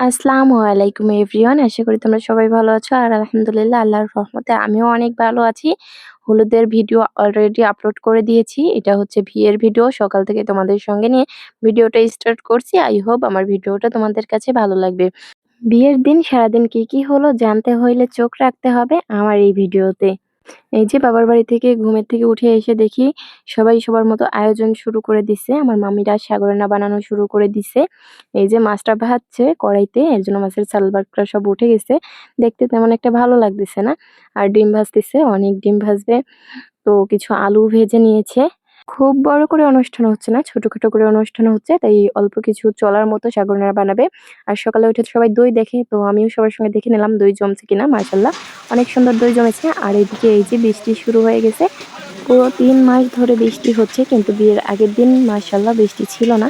আসসালামু আলাইকুম এভরিওয়ান, আশা করি তোমরা সবাই ভালো আছো। আর আলহামদুলিল্লাহ, আল্লাহর রহমতে আমিও অনেক ভালো আছি। হলুদের ভিডিও অলরেডি আপলোড করে দিয়েছি। এটা হচ্ছে ভিয়ের ভিডিও। সকাল থেকে তোমাদের সঙ্গে নিয়ে ভিডিওটা স্টার্ট করছি। আই হোপ আমার ভিডিওটা তোমাদের কাছে ভালো লাগবে। বিয়ের দিন সারাদিন কি কি হলো জানতে হইলে চোখ রাখতে হবে আমার এই ভিডিওতে। এই যে বাবার বাড়ি থেকে ঘুমের থেকে উঠে এসে দেখি সবাই সবার মতো আয়োজন শুরু করে দিছে। আমার মামিরা সাগরানা বানানো শুরু করে দিছে। এই যে মাছটা ভাজছে কড়াইতে, এর জন্য মাছের সালবারটা সব উঠে গেছে। দেখতে তেমন একটা ভালো লাগতেছে না। আর ডিম ভাজতেছে, অনেক ডিম ভাজবে। তো কিছু আলু ভেজে নিয়েছে। খুব বড় করে অনুষ্ঠান হচ্ছে না, ছোটখাটো করে অনুষ্ঠান হচ্ছে। তাই অল্প কিছু চলার মতো সাগরনারা বানাবে। আর সকালে উঠে সবাই দই দেখে, তো আমিও সবার সঙ্গে দেখে নিলাম দই জমছে কিনা মার্শাল্লাহ অনেক সুন্দর দই জমেছে। আর এদিকে এই যে বৃষ্টি শুরু হয়ে গেছে, পুরো তিন মাস ধরে বৃষ্টি হচ্ছে, কিন্তু বিয়ের আগের দিন মার্শাল্লাহ বৃষ্টি ছিল না।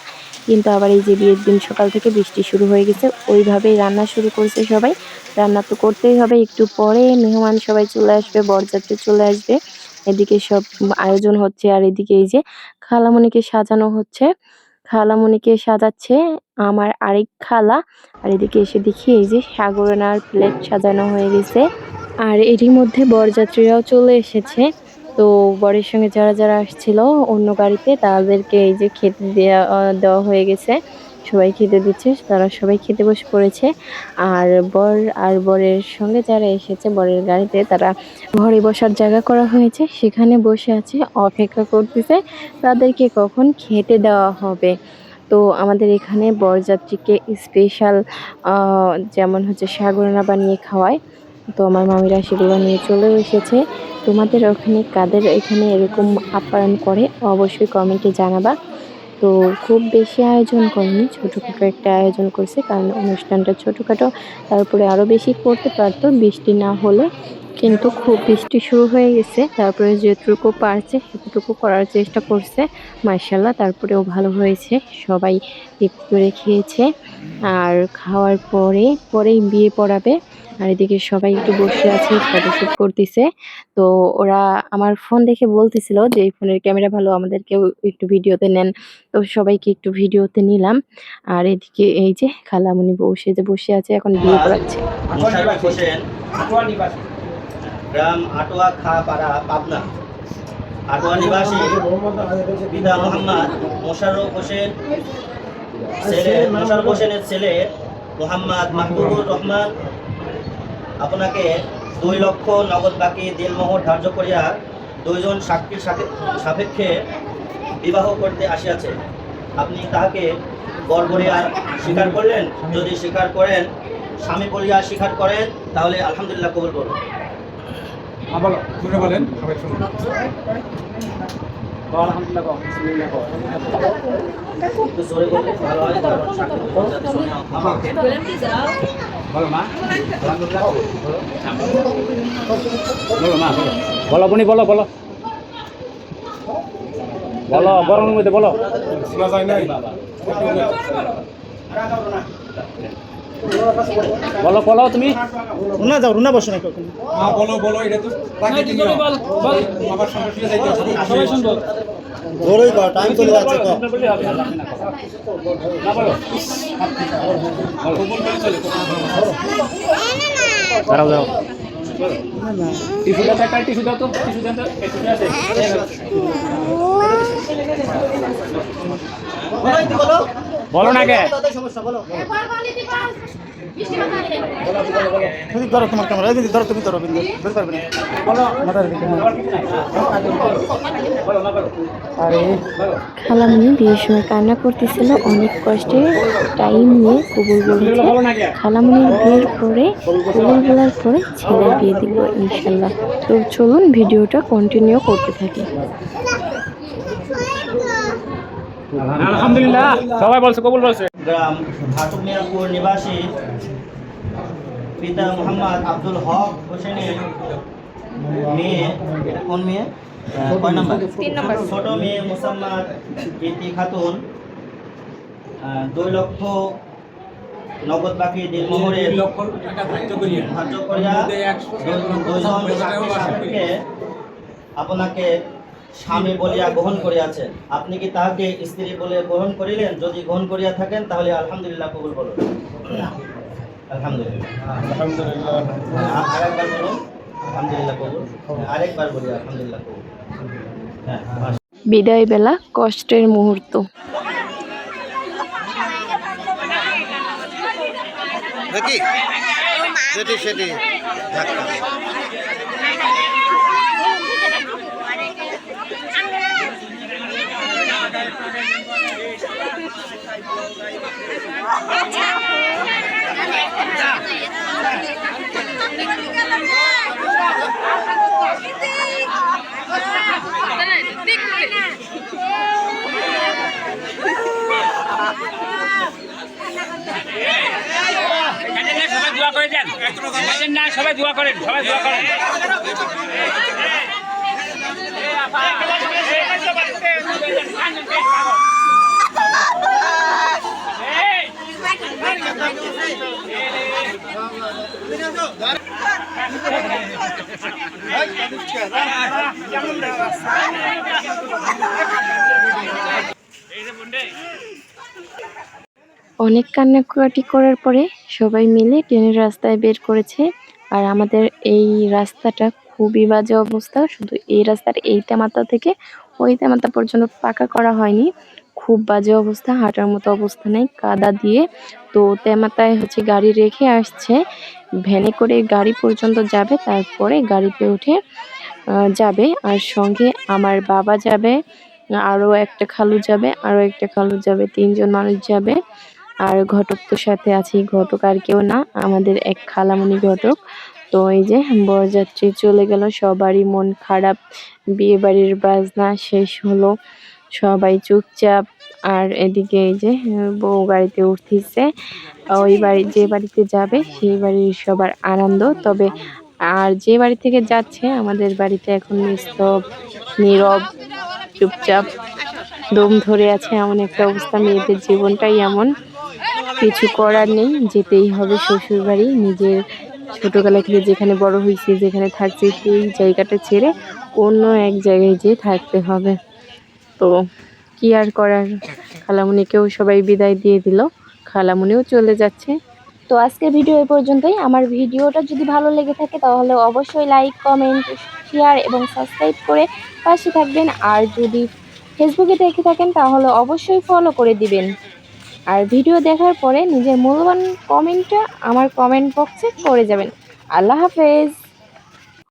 কিন্তু আবার এই যে বিয়ের দিন সকাল থেকে বৃষ্টি শুরু হয়ে গেছে, ওইভাবেই রান্না শুরু করছে সবাই। রান্না তো করতেই হবে, একটু পরে মেহমান সবাই চলে আসবে, বরযাত্রী চলে আসবে। এদিকে সব আয়োজন হচ্ছে, আর এদিকে এই যে খালামণিকে সাজানো হচ্ছে। খালামণিকে সাজাচ্ছে আমার আরেক খালা। আর এদিকে এসে দেখি এই যে সাগরনার প্লেট সাজানো হয়ে গেছে। আর এরই মধ্যে বরযাত্রীরাও চলে এসেছে। তো বরের সঙ্গে যারা যারা আসছিল অন্য গাড়িতে, তাদেরকে এই যে খেতে দেওয়া দেওয়া হয়ে গেছে। সবাই খেতে দিচ্ছে, তারা সবাই খেতে বসে পড়েছে। আর বর আর বরের সঙ্গে যারা এসেছে বরের গাড়িতে, তারা ঘরে বসার জায়গা করা হয়েছে। সেখানে বসে আছে, অপেক্ষা করতেছে তাদেরকে কখন খেতে দেওয়া হবে। তো আমাদের এখানে বরযাত্রীকে স্পেশাল যেমন হচ্ছে সাগরনা বানিয়ে খাওয়ায় তো আমার মামিরা সেগুলো নিয়ে চলেও এসেছে। তোমাদের ওখানে কাদের এখানে এরকম আপ্যায়ন করে অবশ্যই কমেন্টে জানাবা। তো খুব বেশি আয়োজন করেনি, ছোটোখাটো একটা আয়োজন করছে কারণ অনুষ্ঠানটা ছোটোখাটো, তারপরে আরও বেশি করতে পারতো বৃষ্টি না হলে। কিন্তু খুব বৃষ্টি শুরু হয়ে গেছে, তারপরে যেটুকু পারছে সেটুকু করার চেষ্টা করছে। মার্শাল্লাহ তারপরেও ভালো হয়েছে, সবাই একটু করে খেয়েছে। আর খাওয়ার পরে, পরেই বিয়ে পড়াবে। আর এদিকে সবাই একটু বসে আছে ফটোশ্যুট করতেছে। তো ওরা আমার ফোন দেখে বলতেছিল যে, এই ফোনের ক্যামেরা ভালো, আমাদেরকেও একটু ভিডিওতে নেন। তো সবাইকে একটু ভিডিওতে নিলাম। আর এদিকে এই যে খালামণি বসে, যে বসে আছে, এখন বিয়ে করাচ্ছে ছেলে মোশাররফ হোসেনের ছেলে মোহাম্মদ মাহবুবুর রহমান আপনাকে দুই লক্ষ নগদ বাকি দিলমোহর ধার্য করিয়া দুইজন সাক্ষীর সাপে- সাপেক্ষে বিবাহ করতে আসিয়াছে। আপনি তাহাকে বর বলিয়া স্বীকার করলেন? যদি স্বীকার করেন স্বামী বলিয়া স্বীকার করেন তাহলে আলহামদুলিল্লাহ কবুল করুন। হ্যাঁ, শুনে বলেন সবাই শুনুন। আলহামদুলিল্লাহ বলো মা। বলো বলো। বনি বলো বলো। বলো গরমের মধ্যে বলো। শোনা যায় নাই? বলো বলো তুমি। রুনা যাও রুনা বসো না বলো বলো এটা তো সবাই শুনব। জোরেই কর টাইম চলে যাচ্ছে চলে দাঁড়াও দাও একটা টিস্যু দাও তো টিস্যু দাও তো আছে। বলো না কে? সমস্যা বলো। যদি ধরো তোমার ক্যামেরা যদি ধরো তুমি ধরো বিন্দু। ধরতে পারবে না। বলো মাথার দিকে। আরে খালামণি বিয়ের সময় কান্না করতেছিল অনেক কষ্টে টাইম নিয়ে কবুল বলেছে বলো না কে খালামণির বিয়ের পরে কবুল বলার পরে ছেলের বিয়ে দিব ইনশাল্লাহ। তো চলুন ভিডিওটা কন্টিনিউ করতে থাকি। আলহামদুলিল্লাহ। সবাই বলছে কবুল বলছে। গ্রাম ভাটুক মিয়াপুর নিবাসী পিতা মোহাম্মদ আব্দুল হক হোসেনের মেয়ে এটা কোন মেয়ে? কয় নাম্বার? ছোট মেয়ে মুসাম্মাদ কীর্তি খাতুন দুই লক্ষ নগদ বাকি দিলমোহরে ধার্য করিয়া। আপনাকে স্বামী বলিয়া গ্রহণ করিয়াছেন আপনি কি তাহাকে স্ত্রী বলে গ্রহণ করিলেন? যদি গ্রহণ করিয়া থাকেন তাহলে আলহামদুলিল্লাহ কবুল বলুন আলহামদুলিল্লাহ। আলহামদুলিল্লাহ আরেকবার বলুন। আলহামদুলিল্লাহ কবুল। আরেকবার বলি আলহামদুলিল্লাহ কবুল। হ্যাঁ বিদায় বেলা কষ্টের মুহূর্ত। সেটি। সেটি ধাক্কা সবাই দোয়া করে দেন না সবাই দোয়া করেন সবাই দোয়া করেন অনেক কান্নাকাটি করার পরে সবাই মিলে ট্রেনের রাস্তায় বের করেছে। আর আমাদের এই রাস্তাটা খুবই বাজে অবস্থা। শুধু এই রাস্তার এই তেমাতা থেকে ওই তেমাতা পর্যন্ত পাকা করা হয়নি। খুব বাজে অবস্থা, হাঁটার মতো অবস্থা নেই, কাদা দিয়ে। তো তেমাতায় হচ্ছে গাড়ি রেখে আসছে। ভ্যানে করে গাড়ি পর্যন্ত যাবে, তারপরে গাড়িতে উঠে যাবে। আর সঙ্গে আমার বাবা যাবে আরও একটা খালু যাবে, আরও একটা খালু যাবে, তিনজন মানুষ যাবে। আর ঘটক তো সাথে আছে, ঘটক আর কেউ না, আমাদের এক খালামণি ঘটক। তো এই যে বরযাত্রী চলে গেল, সবারই মন খারাপ বিয়ে বাড়ির বাজনা শেষ হলো, সবাই চুপচাপ। আর এদিকে এই যে, বউ গাড়িতে উঠতেছে, ওই বাড়ি, যে বাড়িতে যাবে, সেই বাড়ির সবার আনন্দ। তবে আর যে বাড়ি থেকে যাচ্ছে, আমাদের বাড়িতে এখন নিস্তব, নীরব, চুপচাপ, দম ধরে আছে, এমন একটা অবস্থা। মেয়েদের জীবনটাই এমন। কিছু করার নেই, যেতেই হবে শ্বশুর বাড়ি নিজের ছোটবেলা থেকে যেখানে বড় হয়েছে, যেখানে থাকছে, সেই জায়গাটা ছেড়ে অন্য এক জায়গায় যেয়ে থাকতে হবে। তো কি আর করার? খালামুনিকেও সবাই বিদায় দিয়ে দিল, খালামুনিও চলে যাচ্ছে। তো আজকের ভিডিও এ পর্যন্তই। আমার ভিডিওটা যদি ভালো লেগে থাকে, তাহলে অবশ্যই লাইক, কমেন্ট, শেয়ার এবং সাবস্ক্রাইব করে পাশে থাকবেন। আর যদি ফেসবুকে দেখে থাকেন, তাহলে অবশ্যই ফলো করে দিবেন। আর ভিডিও দেখার পরে নিজের মূল্যবান কমেন্টটা আমার কমেন্ট বক্সে করে যাবেন। আল্লাহ হাফেজ।